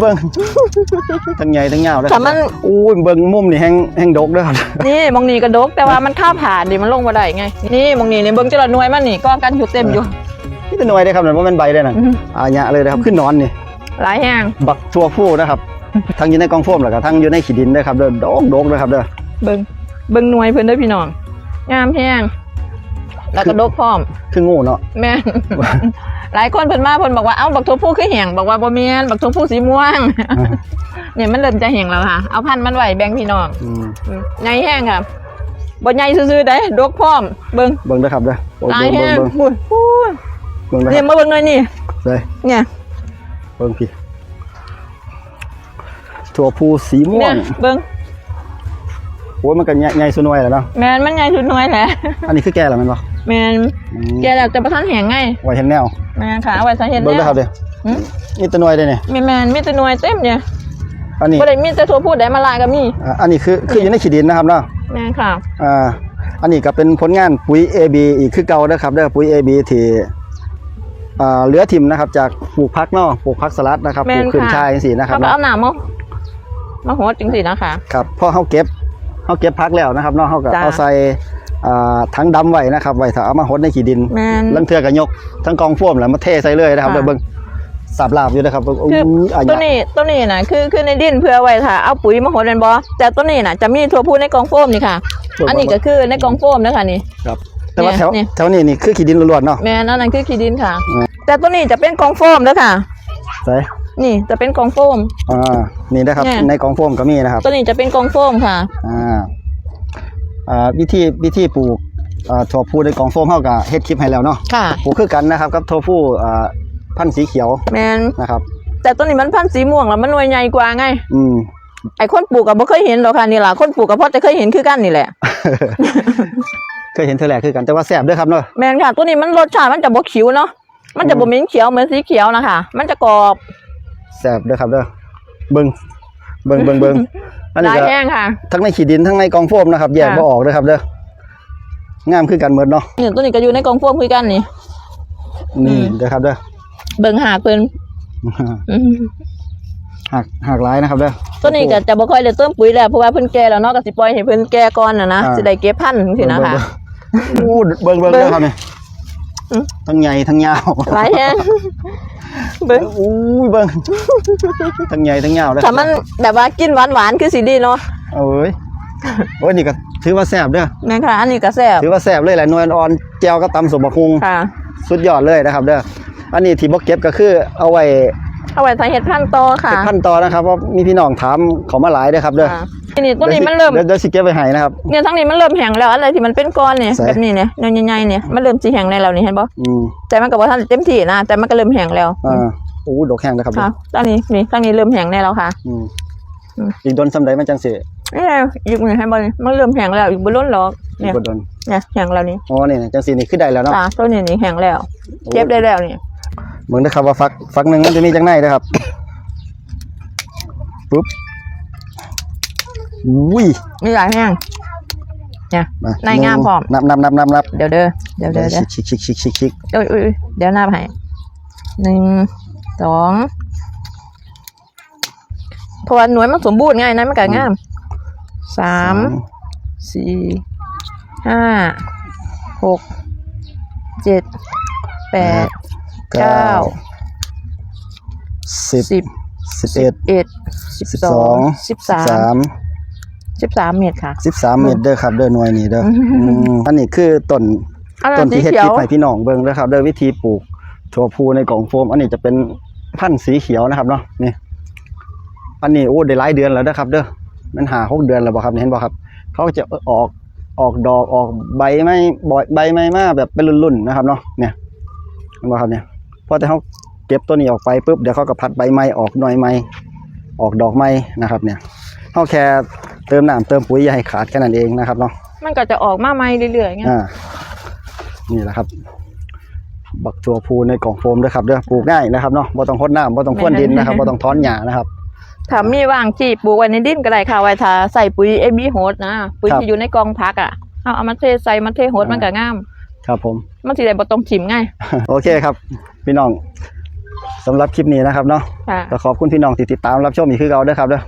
เบิ่งทั้งใหญ่ทั้งยาวเลยแต่มัน อู้ยเบิ่งมุมนี่แห้งแห้งดกเด้อครับนี่มองนี่กระดกแต่ว่ามันข้ามผ่านดิมันลงมาได้ไง นี่มองนี่นี่เบิ้งจะละหน่วยมันนี่ก็กันอยู่เต็มอยู่นี่เป็นหน่วยเด้อครับนั่นบ่แม่นใบเด้อนั่นอื้ออาญะเลยนะครับขึ้นนอนนี่ หลายแห้งบักทั่วผู้นะครับ ทั้งอยู่ในกองโฟมแล้วก็ทั้งอยู่ในขี้ดินเด้อครับเด้อดกดกเด้อครับเด้อเบิ้งเบิ้งหน่วยเพิ่นเด้อพี่น้องงามแห้ง แล้วก็ดกพร้อม คืองูเนาะแม่นหลายคนเพิ่นมาเพิ่นบอกว่าเอ้าบักทั่วผู้คือแห้งบอกว่าบ่แม่นบักทั่วผู้สีม่วงเนี่ยมันเริ่มจะแห้งแล้วค่ะ เอาพันธุ์มันไว้แบ่งพี่น้องอืมอืมใหญ่แห้งค่ะบ่ใหญ่ซื่อๆได้ดกพร้อมเบิ่งเบิ่งเด้อครับเด้อโอ้หลายเบิ่งแห้งเบิ่งพูดพูดเบิ่งเบิ่งเด้อเนี่ยครับมาเบิ่งหน่อยนี่เลยเนี่ยเบิ่งพี่ทั่วผู้สีม่วเนี่งยเบิ่งโอ้ยมันก็ใหญ่ใหญ่สุดหน่วยแล้วเนาะแม่นมันใหญ่สุดหน่วยแหละอันนี้คือแก่แล้วแม่นบ่ แม่นอืมแกแล้วจะประทานแห้งไงไว้เห็นแนวแม่นค่ะเอาไว้สาเหตุเบิ่งแล้เด้อครับเด้อหืมนี่แตัวหน่วยเด้อเนี่ยแม่นแม่นมีแต่หน่วยเต็มเนี่ยอันนี้บ่ได้มีแต่ทั่วพูดได้มาลายก็มีอ่าอันนี้คือคืออยู่ในขี้ดินนะครับเนาะแม่นค่ะอ่าอันนี้ก็เป็นผลงานปุ๋ย AB อีกคือเก่าเด้อครับเด้อปุ๋ย AB ที่อ่าเหลือทิมนะครับ จากปลูกพักเนาะปลูกพักสลัดนะครับแม่ปลูนกขึ้นค่ะชายจังซี่นะครับเอาไปเนาะเอาหนามมามาโหดจังซี่นะคะครับพอเฮาเก็บเฮาเก็บพักแล้วนะครับเนาะเฮาก็จ้ะเอาใส่ อ่าถังดำไว้นะครับไว้ถ้าเอามาหดในขี้ดินแม่นลังเทือก็ยกทั้งกองโฟมแล้วมาเทใส่เลยนะครับค่ะเดี๋ยวเบิ่งสับลาบอยู่นะครับเบิ่งคืออุ้ยอันตัวเนี้ยนี้ตัวนี้น่ะคือคือในดินเพื่อไว้ค่ะเอาปุ๋ยมาโหดเป็นบ่แต่ตัวนี้น่ะจะมีทั่วพูดในกองโฟมนี่ค่ะ อันนี้ก็คือในกองโฟมนะคะนี่ครับแต่ว่าแถวเนี่ยแถวนี้นี่คือขี้ดินล้วนๆเนาะแม่นั่นนั่นคือขี้ดินค่ะอืมแต่ตัวนี้จะเป็นกองโฟมเด้อค่ะใส่นี่จะเป็นกองโฟมอ่านี่นะครับเนี่ยในกองโฟมก็มีนะครับ ตัวนี้จะเป็นกองโฟมค่ะอ่าอ่า วิธีวิธีปลูกอ่าถั่วพูในกล่องโฟมเฮาก็เฮ็ดคลิปให้แล้วเนาะค่ะปลูกคือกันนะครับกับถั่วพูอ่าพันธุ์สีเขียวแมนนะครับแต่ตัวนี้มันพันธุ์สีม่วงแล้วมันหน่วยใหญ่กว่าไง อืมไอ้คนปลูกก็บ่เคยเห็นหรอกค่ะนี่ล่ะคนปลูกก็พอจะเคยเห็นคือกันนี่แหละเคยเห็นเธอแหละคือกันแต่ว่าแซ่บเด้วยครับเนาะแมนค่ะ ตัวนี้มันรสชาติมันจะบ่เขียวเนาะมันจะบ่เหม็นเขียวเหมือนสีเขียวนะคะมันจะกรอบแซ่บเด้อครับเด้อเบิ่งเบิ่งเบิ่งเบิ่ง อันหนี้ลายก็แห้งค่ะทั้งในขี้ดินทั้งในกองโฟมนะครับ แยกค่ะบ่ออกเด้อครับเด้องามคือกันหมดเนาะนี่ตัวนี้ก็อยู่ในกองโฟมคือกันนี่ นี่อืมเด้อครับเด้อเบิ่งหากเพิ่นอืมหักหักหลายนะครับเด้อ ตัวนี้ก็จะบ่ค่อยได้เติมปุ๋ยแล้วเพราะว่าเพิ่นแก่แล้วเนาะก็สิปล่อยให้เพิ่นแก่ก่อนน่ะนะอ่า สิได้เก็บพันธุ์จังซี่นะคะ อู้เบิ่งเบิ่งเบิ่งเด้อครับนี่อืม ทั้งใหญ่ทั้งยาวหลายแห้งเบิ่งอู้ยเบิ่งทั้งใหญ่ทั้งยาวเลยถ้ามันแบบว่ากินหวานๆคือสิดีเนาะโอ้ยโอ้ยนี่ก็ถือว่าแซ่บเด้อแม่นค่ะอันนี้ก็แซ่บถือว่าแซ่บเลยแหละนวลอ่อนแจ่วกับตำสมบักฮุงค่ะ สุดยอดเลยนะครับ เด้ออันนี้ที่บ่เก็บก็คือเอาไว้เอาไว้ใส่เห็ดพันธุ์โตอค่ะเป็นขั้นตอนนะครับเพราะมีพี่น้องถามเขามาหลายเด้อครับเด้อค่ะ นี่ตัวนี้มันเริ่มดี๋ยวดี๋ยวสิเก็บไว้ให้นะครับเนี่ยทั้งนี้มันเริ่มแห้งแล้วอะไรที่มันเป็นก้อนเนี่ยใส่แบบนี้เนี่ยใหญ่ๆเนี่ยมันเริ่มสีแห้งในแล้วนี่เห็นปะอืมแต่มันก็บ่ทันเต็มที่นะแต่มันก็เริ่มแห้งแล้วอ่าโอ้ดอกแห้งนะครับเด้ค่ะอตอนนี้นี่ทั้งนี้เริ่มแห้งในแล้วค่ะอืมอืมอีกโดนสำใดมันจังสินี่อีกหนึ่งให้บอลมันเริ่มแห้งแล้วอีกบนล้นหรอกอีเนี่ยกบ่โดนเนี่ยแห้งแล้วนี่อ๋อนี่จังสินี่คือได้แล้วเนาะตาตัวนี้นี่แห้งแล้วเก็บได้แล้วนี่เบิ่งนะครับว่าฟักฟักหนึงมันจะมีจังไหนนะครับปุ๊บ อุ้ยมีหลายแห้งเนี่ยมาในงามพร้อมนับนับนับนับนับเดี๋ยวเด้อเดี๋ยวเด้อเดี๋ยวชิกชิกชิกชิกชิกเอ้ยเอ้ยเอ้ยเดี๋ยวหน้าให้หนึ่งสองเพราะว่าหน่วยมันสมบูรณ์ไงนะมันก็งามสามสี่ห้าหกเจ็ดแปดเก้าสิบสิบสิบเอ็ดเอ็ดสิบสิบสสอองงสิบสาสามม สิบสามเมตรค่ะ สิบสามเม็ดเด้อครับเด้อหน่วยนี่เด้ออืมอืมอันนี้คือต้นอันต้นั้นนสีที่เฮ็ดเขียควลิปให้พี่น้องเบิ่งเด้อครับเด้อวิธีปลูกถั่วพูในกล่องโฟม อันนี้จะเป็นพันธุ์สีเขียวนะครับเนาะนี่อันนี้โอ้ได้หลายเดือนแล้วเด้อครับ เด้อมันหาหกเดือนแล้วบ่ครับนี่เห็นบ่ครับ เขาจะออกออกดอกออกใบไม้บ่อยใบไม้มาแบบเป็นรุ่นๆนะครับเนาะเนี่ยเห็นบ่ครับเนี่ยพอแต่เขาเก็บตัวนี้ออกไปปุ๊บเดี๋ยวเขาก็พัดใบไม้ออกหน่อยไม้ออกดอกไม้นะครับ เนี่ยเขาแค่ เติมน้ำเติมปุ๋ยอย่าให้ขาดแค่นั้นเองนะครับเนาะมันก็จะออกมาใหม่เรื่อยๆไงอ่านี่แหละครับ บักจัวพูในกล่องโฟมด้วยครับเด้อปลูกง่ายนะครับเนาะบ่ต้องพดน้ำบ่ต้องพ่นดินนะครับบ่ต้องถอนหญ้านะครับถ้ามีว่างที่ปลูกไว้ในดินก็ได้ค่ะไว้ถ้าใส่ปุ๋ยเอบีโฮดนะปุ๋ยครับที่อยู่ในกองพักอะเอาเอามาเทใส่มาเทโฮดอ่ามัมันก็งาม ครับผมมันสิได้บ่ต้องถิ่มไงโอเคครับ พี่น้องสำหรับคลิปนี้นะครับเนาะค่ะก็ขอบคุณพี่น้องที่ติดตามรับชมอีกคือเก่าเด้อครับเด้อ